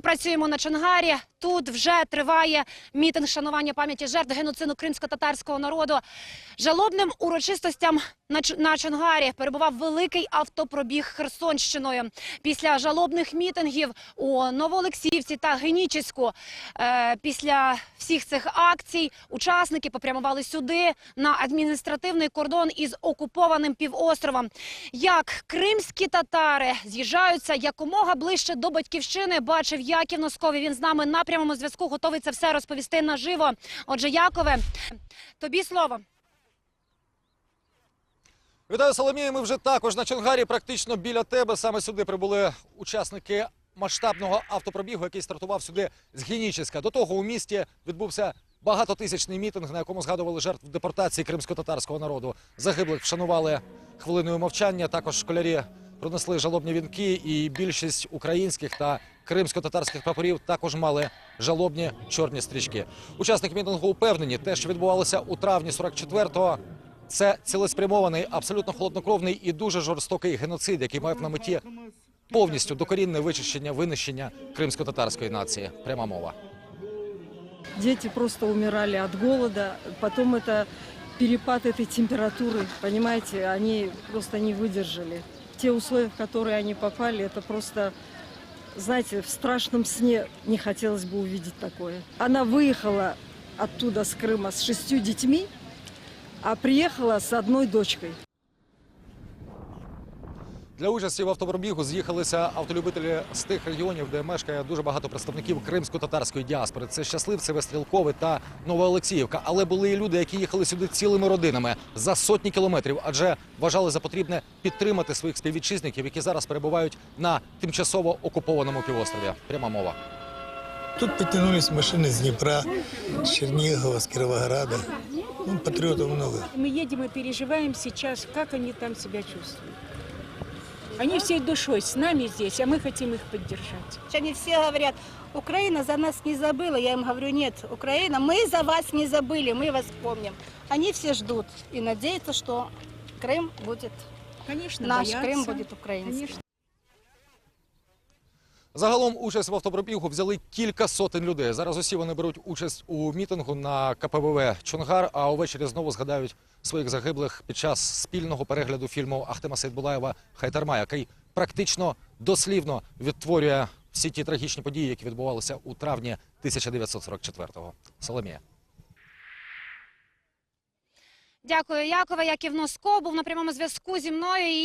Працюємо на Чонгарі. Тут вже триває мітинг шанування пам'яті жертв геноциду кримсько-татарського народу. Жалобним урочистостям на, Чонгарі перебував великий автопробіг Херсонщиною. Після жалобних мітингів у Новоолексіївці та Генічеську, е, після всіх цих акцій, учасники попрямували сюди на адміністративний кордон із окупованим півостровом. Як кримські татари з'їжджаються якомога ближче до батьківщини, бачив Яків Носковий. Він з нами на прямому зв'язку готовий це все розповісти наживо. Отже, Якове, тобі слово. Вітаю, Соломія. Ми вже також на Чонгарі, практично біля тебе. Саме сюди прибули учасники масштабного автопробігу, який стартував сюди з Генічеська. До того у місті відбувся багатотисячний мітинг, на якому згадували жертв депортації кримсько-татарського народу. Загиблих вшанували хвилиною мовчання. Також школярі принесли жалобні вінки, і більшість українських та кримсько-татарських прапорів також мали жалобні чорні стрічки. Учасники мітингу упевнені, те, що відбувалося у травні 44-го, це цілеспрямований, абсолютно холоднокровний і дуже жорстокий геноцид, який мав на меті повністю докорінне вичищення, винищення кримсько-татарської нації. Пряма мова. Дети просто умирали от голода. Потом это перепад этой температуры, понимаете, они просто не выдержали. Те условия, в которые они попали, это просто, знаете, в страшном сне не хотелось бы увидеть такое. Она выехала оттуда, с Крыма, с шестью детьми, а приехала с одной дочкой. Для участі в автопробігу з'їхалися автолюбителі з тих регіонів, де мешкає дуже багато представників кримсько-татарської діаспори. Це Щасливцеве, Вестрілкове та Новоолексіївка. Але були і люди, які їхали сюди цілими родинами за сотні кілометрів, адже вважали за потрібне підтримати своїх співвітчизників, які зараз перебувають на тимчасово окупованому півострові. Пряма мова. Тут подтянулись машины с Днепра, с Чернигова, с Кировограда. Ну, патриотов много. Мы едем и переживаем сейчас, как они там себя чувствуют. Они всей душой с нами здесь, а мы хотим их поддержать. Они все говорят, Украина за нас не забыла. Я им говорю, нет, Украина, мы за вас не забыли, мы вас помним. Они все ждут и надеются, что Крым будет, Конечно, наш боятся. Крым будет украинским. Конечно. Загалом участь в автопробігу взяли кілька сотень людей. Зараз усі вони беруть участь у мітингу на КПВВ Чонгар, а увечері знову згадають своїх загиблих під час спільного перегляду фільму Ахтема Сейдбулаєва Хайтарма, який практично дослівно відтворює всі ті трагічні події, які відбувалися у травні 1944-го. Соломія. Дякую, Якове. Яків Носко був на прямому зв'язку зі мною.